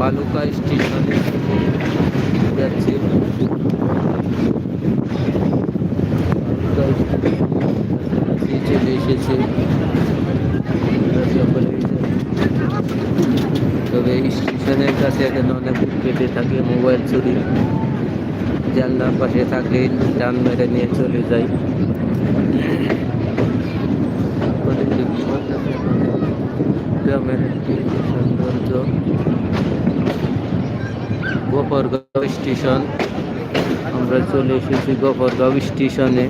বালুকা স্টেশনে যাচ্ছি। এসেছে। তবে স্টেশনের কাছে এখানে অনেক কেটে থাকে, মোবাইল চুরি। জানলার পাশে থাকলে টান মেরে নিয়ে চলে যায়। গ্রামের একটি সৌন্দর্য গোপরগাঁও স্টেশন। আমরা চলে এসেছি গোপরগাঁও স্টেশনে।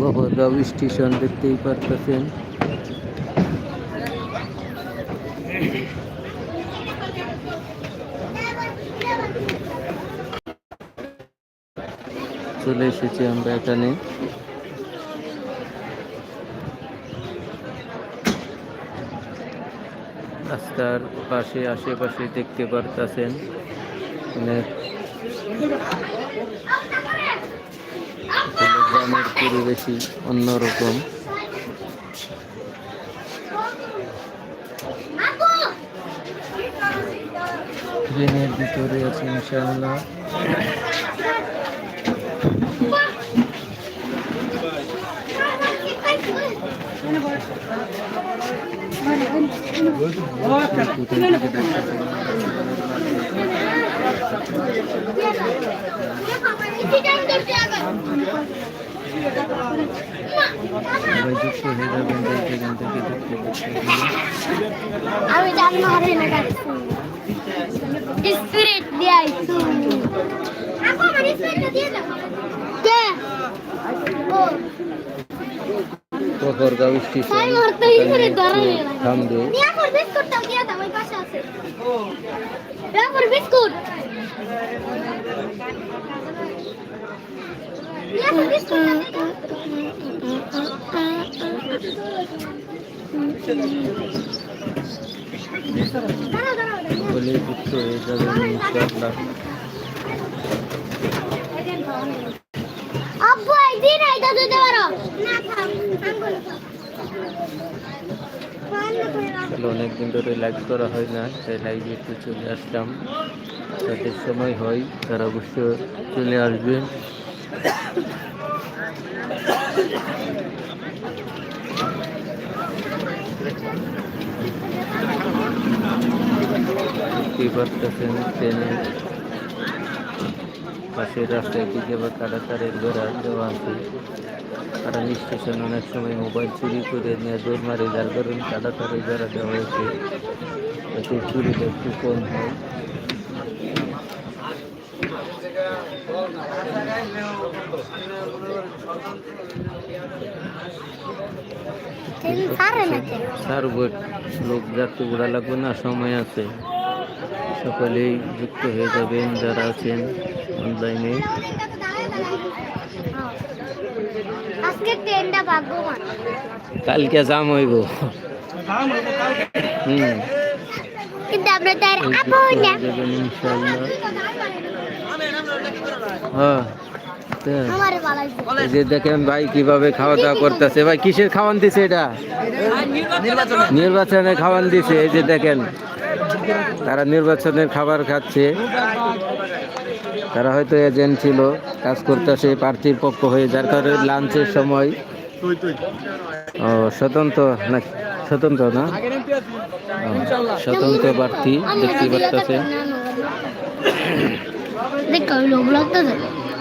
গোপরগাঁও স্টেশন দেখতেই পারতেছেন। চলে এসেছি আমরা এখানে। রাস্তার পাশে আশেপাশে দেখতে পারতেছেন। অনেক গ্রামের পরিবেশই অন্যরকম। ট্রেনের ভিতরে আছে ইনশাআল্লাহ কোথায় থেকে দেখতেছেন? সবাই যুক্ত হয়ে যাবেন যে যেখান থেকে দেখতে পাচ্ছেন আমি জানো হারে না গাইছি স্পিরিট দিয়ে আইছু আপু আমার স্পিরিট দিয়ে দাও। কে? ও। তাই স্টেশন থামবে। বলে যুক্ত হয়ে ইনশাআল্লাহ। আব্বু একদিন আইতা দিতে পারো। অনেকদিন ধরে লাইভ করা হয় না, তাই লাইভে একটু চলে আসলাম। যাদের সময় হয়, তারা অবশ্য চলে ট্রেনে পাশের রাস্তায় দিকে বা কাটা তারের বেড়া দেওয়া আছে কারণ স্টেশন অনেক সময় মোবাইল চুরি করে নিয়ে দৌড় মারে, যার কারণে কাটা তারের বেড়া দেওয়া হয়েছে, এতে চুরিটা একটু কম হয়। লোক যাত্রী ঘোরা লাগবে না, সময় আছে। সকলেই যুক্ত হয়ে যাবেন, যারা আছেন। কালকে জাম হইব। হয়ে। যে দেখেন ভাই কীভাবে খাওয়া দাওয়া করতেছে। ভাই, কিসের দিছে এটা? দিছে। এই যে দেখেন, তারা নির্বাচনের খাবার খাচ্ছে। তারা হয়তো এজেন্ট ছিল কাজ করতেছে প্রার্থীর পক্ষ হয়ে যার কারণে লাঞ্চের সময়। ও স্বতন্ত্র না স্বতন্ত্র না? স্বতন্ত্র প্রার্থী দেখতে পারতেছেন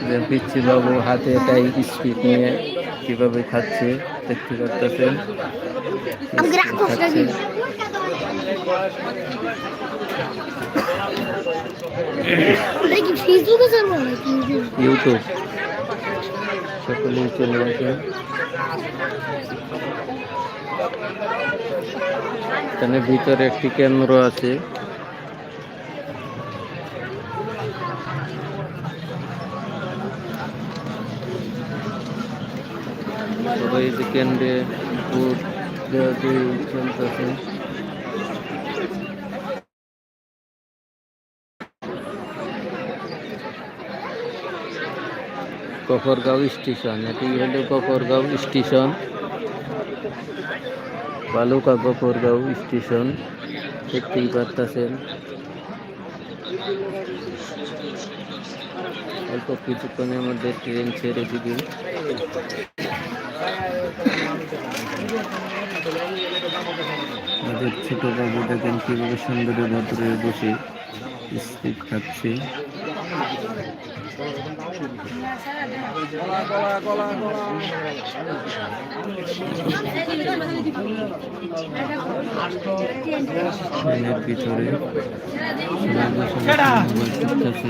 যে পিচ্ছি বাবু হাতে এটাই স্পিড নিয়ে কীভাবে খাচ্ছে দেখতে পারতেছেন। আমাকে রাখো খাচ্ছে ওটা কি ফেসবুকে ছাড়বো নাকি ইউটিউব ইউটিউব সকলেই চলে আসে এখানে ভিতরে একটি কেন্দ্র আছে সবাই এই যে কেন্দ্রে ভোট দেওয়া দিয়ে কফরগাঁও স্টেশন, এটি হলো কফরগাঁও স্টেশন। বালুকা কফরগাঁও স্টেশন, দেখতেই পারতেছেন। অল্প কিছুক্ষণের মধ্যে ট্রেন ছেড়ে দিবে। আমাদের ছোট বাবু দেখেন কীভাবে সুন্দরে ভদ্রে বসে, স্পিড খাচ্ছে। ট্রেনের ভিতরে সবাই বসে বসে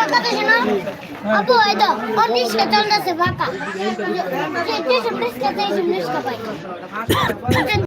টাকা দিছে না আপু এই তো অনিশ কে চলতেছে ফাঁকা যে যে প্রেস কে দেই প্রেস কা পাই